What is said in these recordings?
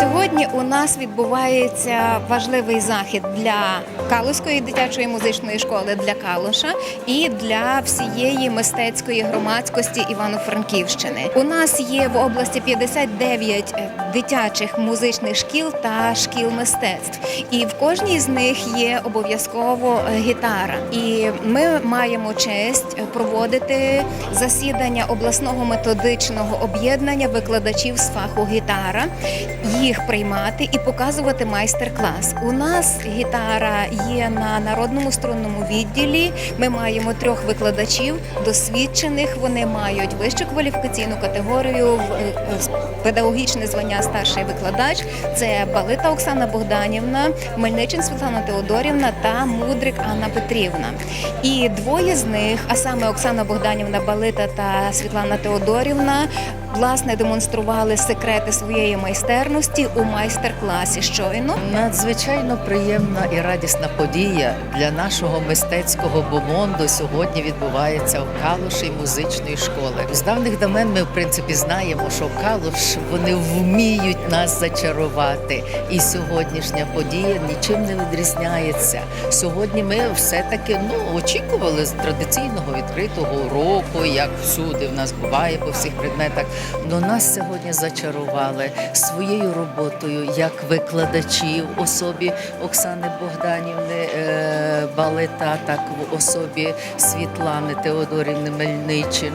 Сьогодні у нас відбувається важливий захід для Калуської дитячої музичної школи для Калуша і для всієї мистецької громадськості Івано-Франківщини. У нас є в області 59 дитячих музичних шкіл та шкіл мистецтв, і в кожній з них є обов'язково гітара. І ми маємо честь проводити засідання обласного методичного об'єднання викладачів з фаху гітара, їх приймати і показувати майстер-клас. У нас гітара є на народному струнному відділі. Ми маємо трьох викладачів досвідчених. Вони мають вищу кваліфікаційну категорію в е, педагогічне звання старший викладач. Це Балита Оксана Богданівна, Мельничин Світлана Теодорівна та Мудрик Анна Петрівна. І двоє з них, а саме Оксана Богданівна Балита та Світлана Теодорівна, власне демонстрували секрети своєї майстерності у майстер-класі щойно. Надзвичайно приємна і радісна подія для нашого мистецького бомонду сьогодні відбувається в Калуші музичної школи. З давних давен ми в принципі знаємо, що Калуш вони вміють нас зачарувати. І сьогоднішня подія нічим не відрізняється. Сьогодні ми все-таки ну очікували з традиційного відкритого уроку, як всюди в нас буває по всіх предметах. Но нас сьогодні зачарували своєю роботою як викладачів в особі Оксани Богданівни е, Балета, так в особі Світлани Теодорівни Мельничин.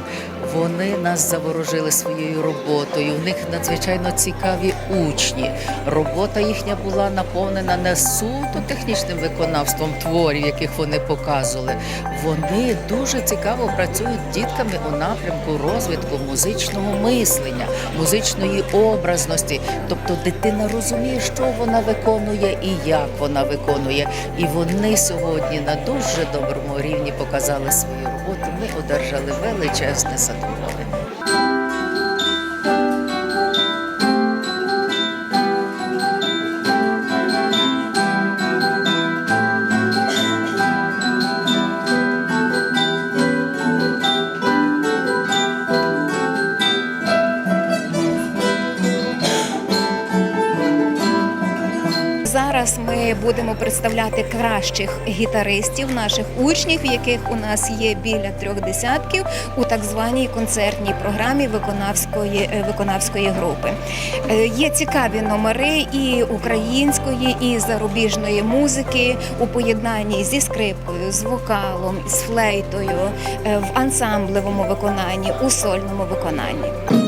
Вони нас заворожили своєю роботою. У них надзвичайно цікаві учні. Робота їхня була наповнена не суто технічним виконавством творів, яких вони показували. Вони дуже цікаво працюють дітками у напрямку розвитку музичного мислення, музичної образності. Тобто дитина розуміє, що вона виконує і як вона виконує. І вони сьогодні на дуже доброму рівні показали свою роботу. Ми одержали величезне задоволення. Зараз ми будемо представляти кращих гітаристів, наших учнів, яких у нас є біля трьох десятків у так званій концертній програмі виконавської е, виконавської групи. Е, Є цікаві номери і української, і зарубіжної музики у поєднанні зі скрипкою, з вокалом, з флейтою, е, в ансамблевому виконанні, у сольному виконанні.